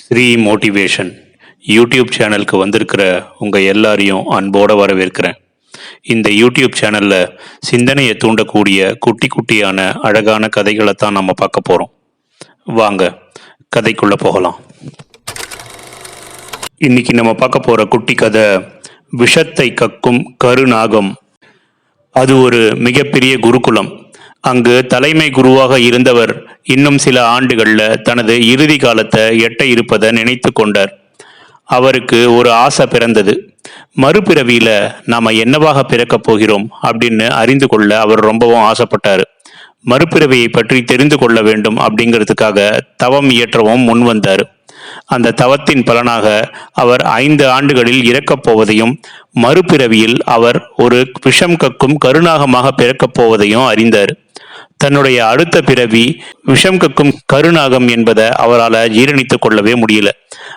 Sri motivation YouTube சேனலுக்கு வந்திருக்கிற உங்கள் எல்லாரையும் அன்போடு வரவேற்கிறேன். இந்த யூடியூப் சேனலில் சிந்தனையை தூண்டக்கூடிய குட்டி குட்டியான அழகான கதைகளை தான் நம்ம பார்க்க போகிறோம் வாங்க கதைக்குள்ளே போகலாம். இன்னைக்கு நம்ம பார்க்க போகிற குட்டி கதை விஷத்தை கக்கும் கருநாகம். அது ஒரு மிகப்பெரிய குருகுலம். அங்கு தலைமை குருவாக இருந்தவர் இன்னும் சில ஆண்டுகள்ல தனது இறுதி காலத்தை எட்ட இருப்பதை நினைத்து கொண்டார். அவருக்கு ஒரு ஆசை பிறந்தது. மறுபிறவியில நாம என்னவாக பிறக்கப் போகிறோம் அப்படின்னு அறிந்து கொள்ள அவர் ரொம்பவும் ஆசைப்பட்டார். மறுபிறவியை பற்றி தெரிந்து கொள்ள வேண்டும் அப்படிங்கிறதுக்காக தவம் இயற்றவும் முன் வந்தார். அந்த தவத்தின் பலனாக அவர் ஐந்து ஆண்டுகளில் இறக்கப் போவதையும் மறுபிறவியில் அவர் ஒரு விஷம் கக்கும் கருநாகமாக பிறக்கப் போவதையும் அறிந்தார். தன்னுடைய அடுத்த பிறவி விஷம் கக்கும் கருநாகம் என்பதை அவரால் ஜீரணித்துக் கொள்ளவே முடியல.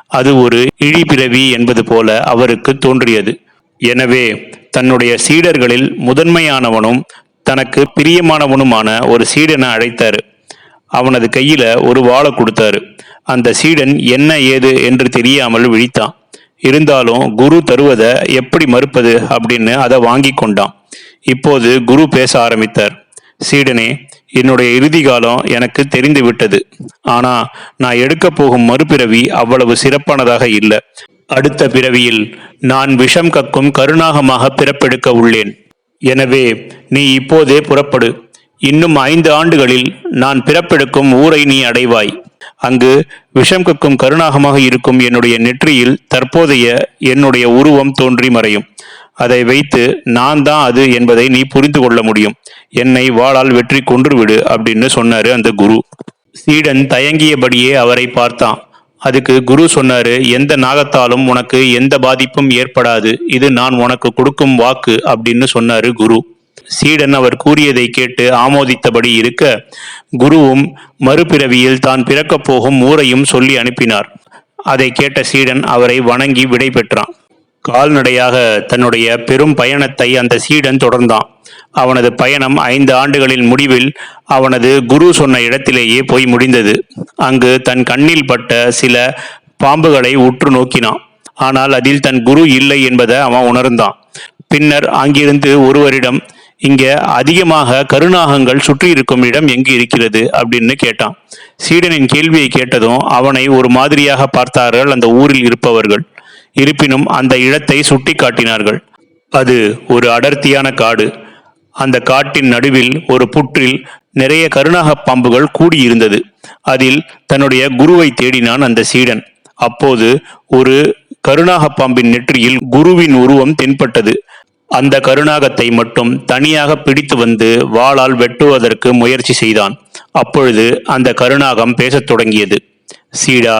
அது ஒரு இழி பிறவி என்பது போல அவருக்கு தோன்றியது. எனவே தன்னுடைய சீடர்களில் முதன்மையானவனும் தனக்கு பிரியமானவனுமான ஒரு சீடனை அழைத்தார். அவனது கையில ஒரு வாளை கொடுத்தாரு. அந்த சீடன் என்ன ஏது என்று தெரியாமல் விழித்தான். இருந்தாலும் குரு தருவதை எப்படி மறுப்பது அப்படின்னு அதை வாங்கி கொண்டான். இப்போது குரு பேச ஆரம்பித்தார். சீடனே என்னுடைய இறுதி காலம் எனக்கு தெரிந்து விட்டது ஆனா நான் எடுக்க போகும் மறுபிறவி அவ்வளவு சிறப்பானதாக இல்லை. அடுத்த பிறவியில் நான் விஷம் கக்கும் கருணாகமாக பிறப்பெடுக்க உள்ளேன். எனவே நீ இப்போதே புறப்படு. இன்னும் ஐந்து ஆண்டுகளில் நான் பிறப்பெடுக்கும் ஊரை நீ அடைவாய். அங்கு விஷம் கக்கும் கருணாகமாக இருக்கும் என்னுடைய நெற்றியில் தற்போதைய என்னுடைய உருவம் தோன்றி மறையும். அதை வைத்து நான் தான் அது என்பதை நீ புரிந்து கொள்ள முடியும். என்னை வாளால் வெற்றி கொன்றுவிடு அப்படின்னு சொன்னாரு அந்த குரு. சீடன் தயங்கியபடியே அவரை பார்த்தான். அதுக்கு குரு சொன்னாரு எந்த நாகத்தாலும் உனக்கு எந்த பாதிப்பும் ஏற்படாது. இது நான் உனக்கு கொடுக்கும் வாக்கு அப்படின்னு சொன்னாரு குரு. சீடன் அவர் கூறியதை கேட்டு ஆமோதித்தபடி இருக்க குருவும் மறுபிறவியில் தான் பிறக்கப் போகும் ஊரையும் சொல்லி அனுப்பினார். அதை கேட்ட சீடன் அவரை வணங்கி விடை பெற்றான். கால்நடையாக தன்னுடைய பெரும் பயணத்தை அந்த சீடன் தொடர்ந்தான். அவனது பயணம் ஐந்து ஆண்டுகளின் முடிவில் அவனது குரு சொன்ன இடத்திலேயே போய் முடிந்தது. அங்கு தன் கண்ணில் பட்ட சில பாம்புகளை உற்று நோக்கினான். ஆனால் அதில் தன் குரு இல்லை என்பதை அவன் உணர்ந்தான். பின்னர் அங்கிருந்து ஒருவரிடம் இங்க அதிகமாக கருநாகங்கள் சுற்றி இருக்கும் இடம் எங்கு இருக்கிறது? அப்படின்னு கேட்டான். சீடனின் கேள்வியை கேட்டதும் அவனை ஒரு மாதிரியாக பார்த்தார்கள் அந்த ஊரில் இருப்பவர்கள். இருப்பினும் அந்த இடத்தை சுட்டி காட்டினார்கள் அது ஒரு அடர்த்தியான காடு. அந்த காட்டின் நடுவில் ஒரு புற்றில் நிறைய கருணாக பாம்புகள் கூடியிருந்தது. அதில் தன்னுடைய குருவை தேடினான் அந்த சீடன். அப்போது ஒரு கருணாக பாம்பின் நெற்றியில் குருவின் உருவம் தென்பட்டது. அந்த கருணாகத்தை மட்டும் தனியாக பிடித்து வந்து வாளால் வெட்டுவதற்கு முயற்சி செய்தான். அப்பொழுது அந்த கருணாகம் பேசத் தொடங்கியது. சீடா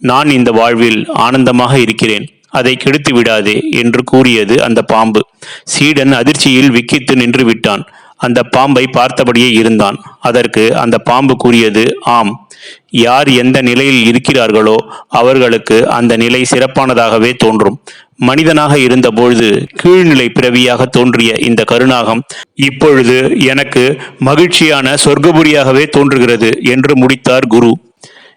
நான் இந்த வாழ்வில் ஆனந்தமாக இருக்கிறேன். அதை கெடுத்து விடாதே என்று கூறியது அந்த பாம்பு. சீடன் அதிர்ச்சியில் விக்கித்து நின்று விட்டான். அந்த பாம்பை பார்த்தபடியே இருந்தான். அதற்கு அந்த பாம்பு கூறியது ஆம். யார் எந்த நிலையில் இருக்கிறார்களோ அவர்களுக்கு அந்த நிலை சிறப்பானதாகவே தோன்றும். மனிதனாக இருந்தபொழுது கீழ்நிலை பிறவியாக தோன்றிய இந்த கருணாகம் இப்பொழுது எனக்கு மகிழ்ச்சியான சொர்க்கபுரியாகவே தோன்றுகிறது என்று முடித்தார் குரு.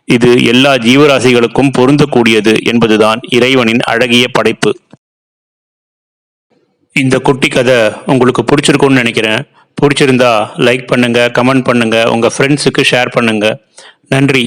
இது எல்லா ஜீவராசிகளுக்கும் பொருந்தக்கூடியது என்பதுதான் இறைவனின் அழகிய படைப்பு. இந்த குட்டி கதை உங்களுக்கு பிடிச்சிருக்கும்னு நினைக்கிறேன். பிடிச்சிருந்தா லைக் பண்ணுங்கள் கமெண்ட் பண்ணுங்கள் உங்கள் ஃப்ரெண்ட்ஸுக்கு ஷேர் பண்ணுங்கள் நன்றி.